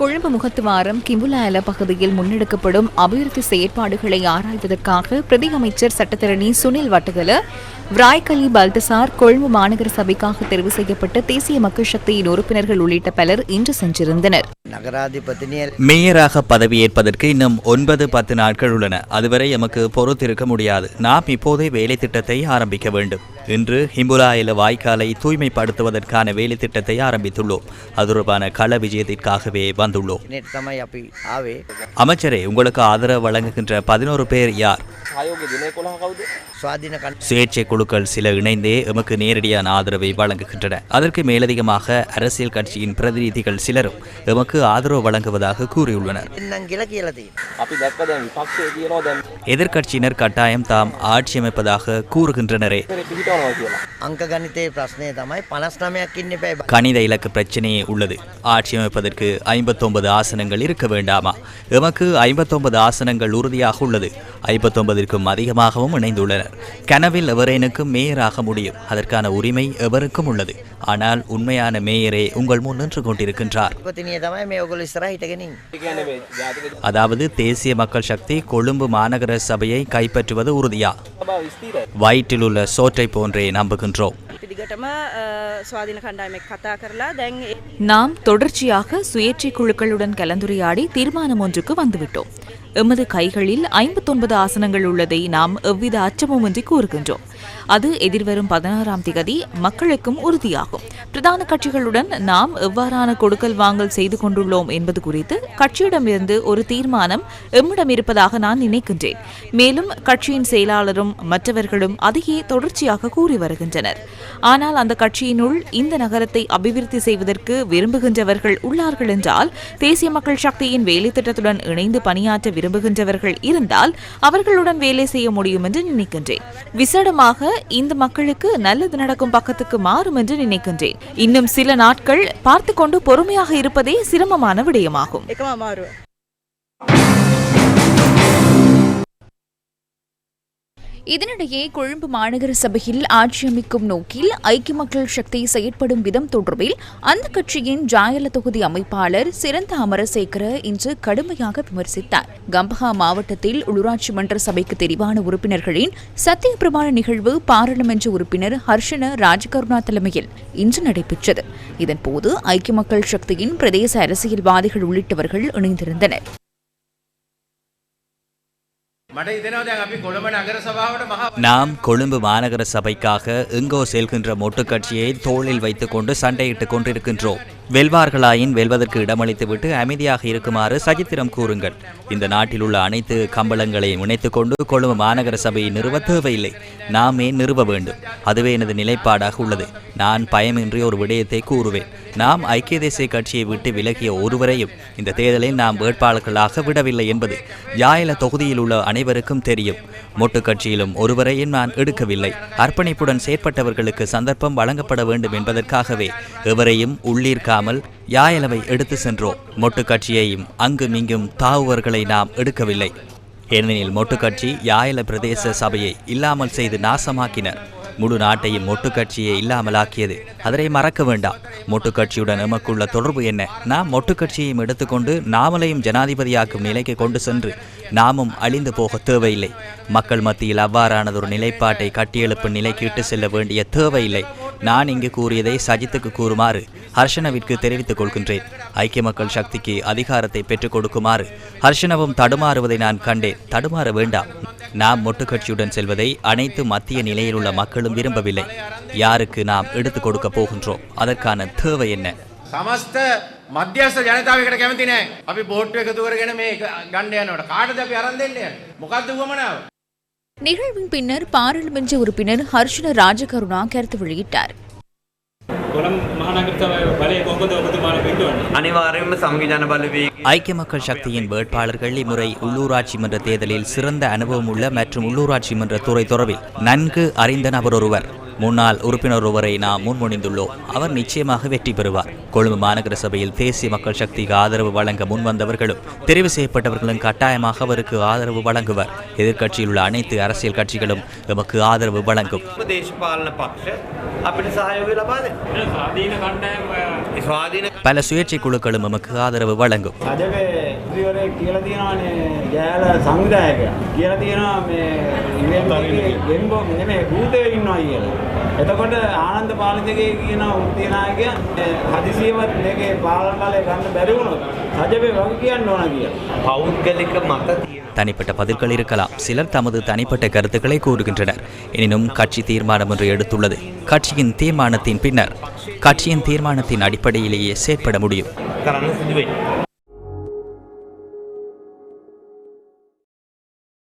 கொழும்பு முகத்துவாரம் கிம்புலால பகுதியில் முன்னெடுக்கப்படும் அபிவிருத்தி செயற்பாடுகளை ஆராய்வதற்காக பிரதி அமைச்சர் சட்டத்தரணி சுனில் வட்டகல விராய்கலி பல்தசார் கொழும்பு மாநகர சபைக்காக தெரிவு செய்யப்பட்ட தேசிய மக்கள் சக்தியின் உறுப்பினர்கள் உள்ளிட்ட பலர் இன்று சென்றிருந்தனர். மேயராக பதவியேற்பதற்கு இன்னும் ஒன்பது பத்து நாட்கள் உள்ளன. அதுவரை எமக்கு பொறுத்திருக்க முடியாது. நாம் இப்போதே வேலை திட்டத்தை ஆரம்பிக்க வேண்டும். இன்று ஹிம்புராயில வாய்க்காலை தூய்மைப்படுத்துவதற்கான வேலை திட்டத்தை ஆரம்பித்துள்ளோம். அது தொடர்பான கள விஜயத்திற்காகவே வந்துள்ளோம். அமைச்சரே உங்களுக்கு ஆதரவு வழங்குகின்ற பதினோரு பேர் யார்? சுயேட்சை குழுக்கள் சில இணைந்தே எமக்கு நேரடியான ஆதரவை வழங்குகின்றன. அதற்கு மேலதிகமாக அரசியல் கட்சியின் பிரதிநிதிகள் சிலரும் எமக்கு ஆதரவு வழங்குவதாக கூறியுள்ளனர். எதிர்கட்சியினர் கட்டாயம் தாம் ஆட்சி அமைப்பதாக கூறுகின்றனரே. ඉතින් පිහිටවනවා කියලා. අංක ගනිතයේ ප්‍රශ්නය තමයි පනස් නමයක් ඉන්න පැයි கணித இலக்கு பிரச்சனையே உள்ளது ஆட்சி அமைப்பதற்கு ஐம்பத்தொன்பது ஆசனங்கள் இருக்க வேண்டாமா எமக்கு ஐம்பத்தொன்பது ஆசனங்கள் உறுதியாக உள்ளது ஐம்பத்தொன்பதிற்கும் அதிகமாகவும் இணைந்துள்ளனர் கனவில் எவரேனுக்கும் மேயராக முடியும் அதற்கான உரிமை எவருக்கும் உள்ளது ஆனால் உண்மையான மேயரே உங்கள் முன் நின்று கொண்டிருக்கின்றார் පතිනිය තමයි මේ ඔගොල ස්තර හිටගෙනින්. ඒ කියන්නේ මේ ජාතික அதாவது தேசிய மக்கள் சக்தி கொழும்பு மாநகர சபையை கைப்பற்றுவது உறுதியா සභාව විස්තීරයි. வயிற்றில் உள்ள சோற்றை போன்றே நம்புகின்றோம். நாம் தொடர்ச்சியாக சுயேட்சை குழுக்களுடன் கலந்துரையாடி தீர்மானம் ஒன்றுக்கு வந்துவிட்டோம். எமது கைகளில் ஐம்பத்தொன்பது ஆசனங்கள் உள்ளதை நாம் எவ்வித அச்சமுமின்றி கூறுகின்றோம். அது எதிர்வரும் பதினாறாம் திகதி மக்களுக்கும் உறுதியாகும். பிரதான கட்சிகளுடன் நாம் எவ்வாறான கொடுக்கல் வாங்கல் செய்து கொண்டுள்ளோம் என்பது குறித்து கட்சியிடமிருந்து ஒரு தீர்மானம் எம்மிடம் இருப்பதாக நான் நினைக்கின்றேன். மேலும் கட்சியின் செயலாளரும் மற்றவர்களும் அதையே தொடர்ச்சியாக கூறி வருகின்றனர். ஆனால் அந்த கட்சியினுள் இந்த நகரத்தை அபிவிருத்தி செய்வதற்கு விரும்புகின்றவர்கள் உள்ளார்கள் என்றால் தேசிய மக்கள் சக்தியின் வேலை திட்டத்துடன் இணைந்து பணியாற்ற விரும்புகின்றவர்கள் இருந்தால் அவர்களுடன் வேலை செய்ய முடியும் என்று நினைக்கின்றேன். விசேடமாக இந்த மக்களுக்கு நல்லது நடக்கும் பக்கத்துக்கு மாறும் என்று நினைக்கின்றேன். இன்னும் சில நாட்கள் பார்த்து கொண்டு பொறுமையாக இருப்பதே சிரமமான விடயமாகும். இதனிடையே கொழும்பு மாநகர சபையில் ஆட்சி அமைக்கும் நோக்கில் ஐக்கிய மக்கள் சக்தி செயற்படும் விதம் தொடர்பில் அந்த கட்சியின் ஜாயல தொகுதி அமைப்பாளர் சிறந்த அமரசேகர இன்று கடுமையாக விமர்சித்தார். கம்பஹா மாவட்டத்தில் உள்ளூராட்சி மன்ற சபைக்கு தெரிவான உறுப்பினர்களின் சத்திய பிரமாண நிகழ்வு பாராளுமன்ற உறுப்பினர் ஹர்ஷன ராஜகருணா தலைமையில் இன்று நடைபெற்றது. இதன்போது ஐக்கிய மக்கள் சக்தியின் பிரதேச அரசியல்வாதிகள் உள்ளிட்டவர்கள் இணைந்திருந்தனர். நாம் கொழும்பு மாநகர சபைக்காக எங்கோ செல்கின்ற மொட்டுக்கட்சியை தோளில் வைத்துக் கொண்டு சண்டையிட்டுக் கொண்டிருக்கின்றோம். வெல்வார்களாயின் வெல்வதற்கு இடமளித்துவிட்டு அமைதியாக இருக்குமாறு சஜித்திரம் கூறுங்கள். இந்த நாட்டில் உள்ள அனைத்து கம்பளங்களையும் இணைத்துக் கொண்டு கொழும்பு மாநகர சபையை நிறுவ தேவையில்லை. நாமே நிறுவ வேண்டும்? அதுவே எனது நிலைப்பாடாக உள்ளது. நான் பயமின்றி ஒரு விடயத்தை கூறுவேன். நாம் ஐக்கிய தேசிய கட்சியை விட்டு விலகிய ஒருவரையும் இந்த தேர்தலில் நாம் வேட்பாளர்களாக விடவில்லை என்பது யாயில தொகுதியில் உள்ள அனைவருக்கும் தெரியும். மொட்டு கட்சியிலும் ஒருவரையும் நான் எடுக்கவில்லை. அர்ப்பணிப்புடன் செயற்பட்டவர்களுக்கு சந்தர்ப்பம் வழங்கப்பட வேண்டும் என்பதற்காகவே எவரையும் உள்ளீர்க்காமல் யாயலவை எடுத்து சென்றோம். மொட்டு கட்சியையும் அங்கும் இங்கும் தாவுவர்களை நாம் எடுக்கவில்லை. ஏனெனில் மொட்டு கட்சி யாயல பிரதேச சபையை இல்லாமல் செய்து நாசமாக்கினர் முழு நாட்டையும் மொட்டு இல்லாமலாக்கியது. அதனை மறக்க வேண்டாம். மொட்டுக்கட்சியுடன் நமக்குள்ள எமக்குள்ள தொடர்பு என்ன? நாம் மொட்டுக்கட்சியையும் எடுத்துக்கொண்டு நாமளையும் ஜனாதிபதியாக்கும் நிலைக்கு கொண்டு சென்று நாமும் அழிந்து போக தேவையில்லை. மக்கள் மத்தியில் அவ்வாறானதொரு நிலைப்பாட்டை கட்டியெழுப்பு நிலைக்கு இட்டு செல்ல வேண்டிய தேவையில்லை. நான் இங்கு கூறியதை சஜித்துக்கு கூறுமாறு ஹர்ஷனவிற்கு தெரிவித்துக் கொள்கின்றேன். ஐக்கிய மக்கள் சக்திக்கு அதிகாரத்தை பெற்றுக் கொடுக்குமாறு ஹர்ஷனவும் தடுமாறுவதை நான் கண்டேன். தடுமாற வேண்டாம். நாம் மொட்டு கட்சியுடன் செல்வதை அனைத்து மத்திய நிலையில் உள்ள மக்களும் விரும்பவில்லை யாருக்கு நாம் எடுத்துக் கொடுக்க போகின்றோம் அதற்கான தேவை என்ன සමස්ත මධ්‍යස්ථ ජනතාවකට කැමති නෑ අපි බෝට්ටු එකතු කරගෙන මේ ගණ්ඩ යනවට කාටද අපි අරන් දෙන්නේ මොකක්ද උවමනාව நிகழ்வின் பின்னர் பாராளுமன்ற உறுப்பினர் ஹர்ஷன ராஜகருணா கருத்து வெளியிட்டார் அனிவாரியம் ஐக்கிய மக்கள் சக்தியின் வேட்பாளர்கள் இம்முறை உள்ளூராட்சி மன்ற தேர்தலில் சிறந்த அனுபவம் உள்ள மற்றும் உள்ளூராட்சி மன்ற துறை தொடர்பில் நன்கு அறிந்த நபர் ஒருவர் முன்னாள் உறுப்பினர் ஒருவரை நாம் முன்மொழிந்துள்ளோம். அவர் நிச்சயமாக வெற்றி பெறுவார். கொழும்பு மாநகர சபையில் தேசிய மக்கள் சக்திக்கு ஆதரவு வழங்க முன்வந்தவர்களும் தெரிவு செய்யப்பட்டவர்களும் கட்டாயமாக அவருக்கு ஆதரவு வழங்குவர். எதிர்க்கட்சியில் உள்ள அனைத்து அரசியல் கட்சிகளும் எமக்கு ஆதரவு வழங்கும். பல சுயேட்சை குழுக்களும் எமக்கு ஆதரவு வழங்கும். කියලා එතකොට ආනන්ද පාලිතගේ කියන වෘත්තීනායකයා හදිසියවත් මේකේ පාලන කාලේ ගන්න බැරි වුණොත් රජවේ වග කියන්න ඕන කියලා. පෞද්ගලික මත තියෙන தனிப்பட்ட பதில்கள் இருக்கலாம் சிலர் தமது தனிப்பட்ட கருத்துக்களை கூறுகின்றனர் எனினும் கட்சி தீர்மானம் ஒன்று எடுத்துள்ளது கட்சியின் தீர்மானத்தின் பின்னர் கட்சியின் தீர்மானத்தின் அடிப்படையிலேயே செயற்பட முடியும் කරන්න සිදුවෙයි.